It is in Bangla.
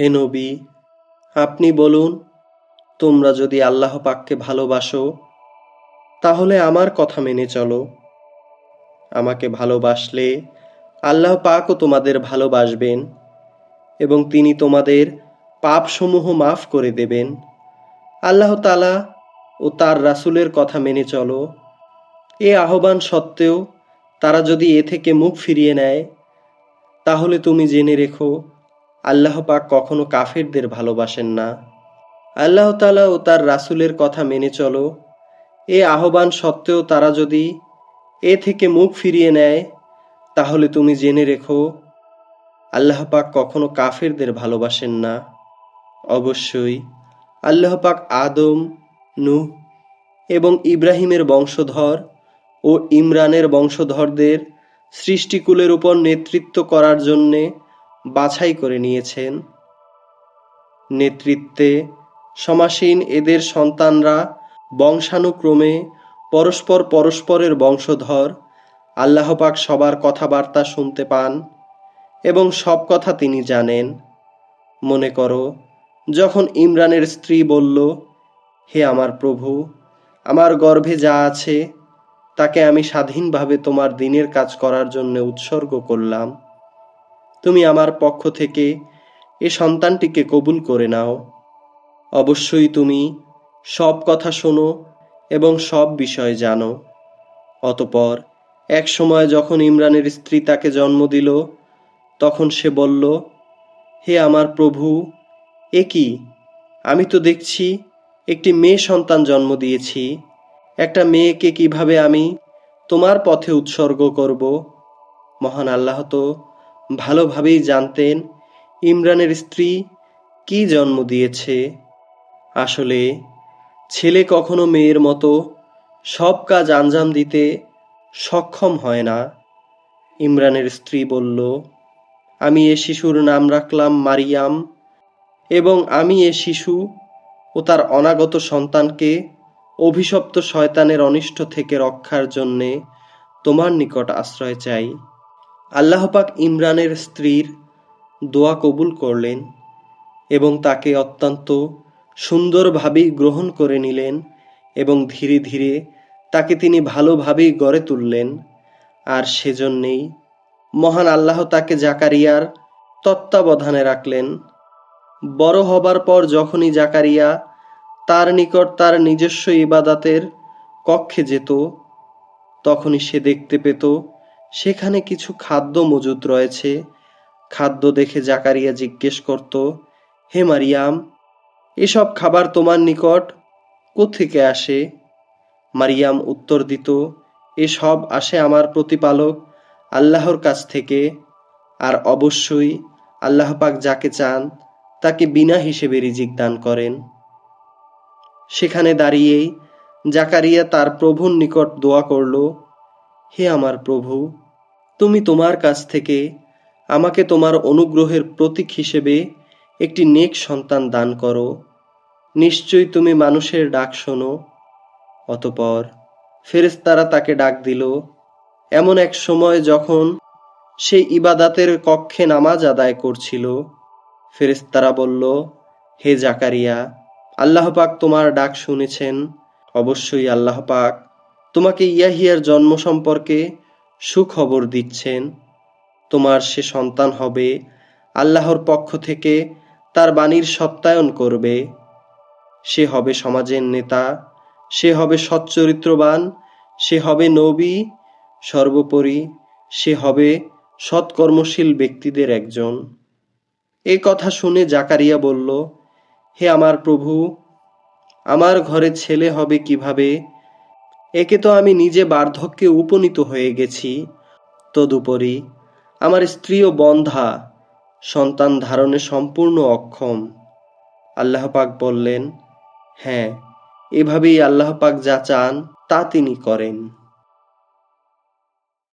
হে নবী, আপনি বলুন, তোমরা যদি আল্লাহ পাককে ভালোবাসো, তাহলে আমার কথা মেনে চলো। আমাকে ভালোবাসলে আল্লাহ পাকও তোমাদের ভালোবাসবেন এবং তিনি তোমাদের পাপসমূহ মাফ করে দেবেন। আল্লাহ তালা ও তার রাসুলের কথা মেনে চলো। এ আহ্বান সত্ত্বেও তারা যদি এ থেকে মুখ ফিরিয়ে নেয়, তাহলে তুমি জেনে রেখো আল্লাহ পাক কখনো কাফেরদের ভালোবাসেন না। আল্লাহ তালা ও তার রাসূলের কথা মেনে চলো। এ আহ্বান সত্ত্বেও তারা যদি এ থেকে মুখ ফিরিয়ে নেয়, তাহলে তুমি জেনে রেখো, আল্লাহ পাক কখনো কাফেরদের ভালোবাসেন না। অবশ্যই আল্লাহ পাক আদম, নূহ এবং ইব্রাহিমের বংশধর ও ইমরানের বংশধরদের সৃষ্টিকুলের উপর নেতৃত্ব করার জন্যে বাছাই করে নিয়েছেন। নেতৃত্বে সমাসীন এদের সন্তানরা বংশানুক্রমে পরস্পর পরস্পরের বংশধর, আল্লাহপাক সবার কথাবার্তা শুনতে পান এবং সব কথা তিনি জানেন। মনে করো, যখন ইমরানের স্ত্রী বলল, হে আমার প্রভু, আমার গর্ভে যা আছে, তাকে আমি স্বাধীনভাবে তোমার দিনের কাজ করার জন্য উৎসর্গ করলাম। তুমি আমার পক্ষ থেকে এ সন্তানটিকে কবুল করে নাও। অবশ্যই তুমি সব কথা শোনো এবং সব বিষয় জানো। অতপর এক সময় যখন ইমরানের স্ত্রী তাকে জন্ম দিল, তখন সে বলল, হে আমার প্রভু, এ কি? আমি তো দেখছি একটি মেয়ে সন্তান জন্ম দিয়েছি। একটা মেয়েকে কীভাবে আমি তোমার পথে উৎসর্গ করব? মহান আল্লাহ তো ভালোভাবেই জানতেন, ইমরানের স্ত্রী কি জন্ম দিয়েছে। আসলে, ছেলে কখনো মেয়ের মতো সব কাজ আঞ্জাম দিতে সক্ষম হয় না। ইমরানের স্ত্রী বলল, আমি এ শিশুর নাম রাখলাম মারিয়াম এবং আমি এ শিশু ও তার অনাগত সন্তানকে অভিশপ্ত শয়তানের অনিষ্ট থেকে রক্ষার জন্যে তোমার নিকট আশ্রয় চাই। আল্লাহ পাক ইমরানের স্ত্রীর দোয়া কবুল করলেন এবং তাকে অত্যন্ত সুন্দরভাবেই গ্রহণ করে নিলেন এবং ধীরে ধীরে তাকে তিনি ভালোভাবেই গড়ে তুললেন। আর সেজন্যেই মহান আল্লাহ তাকে জাকারিয়ার তত্ত্বাবধানে রাখলেন। বড় হবার পর যখনই জাকারিয়া তার নিকট তার নিজস্ব ইবাদাতের কক্ষে যেত, তখনই সে দেখতে পেত সেখানে কিছু খাদ্য মজুদ রয়েছে। খাদ্য দেখে জাকারিয়া জিজ্ঞেস করত, হে মারিয়াম, এসব খাবার তোমার নিকট কোত্থেকে আসে? মারিয়াম উত্তর দিত, এসব আসে আমার প্রতিপালক আল্লাহর কাছ থেকে, আর অবশ্যই আল্লাহ পাক যাকে চান তাকে বিনা হিসেবে রিজিক দান করেন। সেখানে দাঁড়িয়েই জাকারিয়া তার প্রভুর নিকট দোয়া করল হে আমার প্রভু, তুমি তোমার কাছ থেকে আমাকে তোমার অনুগ্রহের প্রতীক হিসেবে একটি নেক সন্তান দান করো। নিশ্চয়ই তুমি মানুষের ডাক শোনো। অতপর ফেরেশতারা তাকে ডাক দিল, এমন এক সময় যখন সে ইবাদাতের কক্ষে নামাজ আদায় করছিল, ফেরেশতারা বলল, হে জাকারিয়া, আল্লাহ পাক তোমার ডাক শুনেছেন। অবশ্যই আল্লাহ পাক তোমাকে ইয়াহিয়ার জন্ম সম্পর্কে সুখবর দিচ্ছেন। তোমার সে সন্তান হবে, আল্লাহর পক্ষ থেকে তার বাণীর সত্যায়ন করবে। সে হবে সমাজের নেতা, সে হবে সচ্চরিত্রবান, সে হবে নবী, সর্বোপরি সে হবে সৎকর্মশীল ব্যক্তিদের একজন। এ কথা শুনে জাকারিয়া বলল, হে আমার প্রভু, আমার ঘরে ছেলে হবে কীভাবে? একে তো আমি নিজে বার্ধক্যে উপনীত হয়ে গেছি। তদুপরি আমার স্ত্রীও বন্ধা সন্তান ধারণে সম্পূর্ণ অক্ষম। আল্লাহ পাক বললেন হ্যাঁ এভাবেই আল্লাহ পাক যা চান তা তিনি করেন।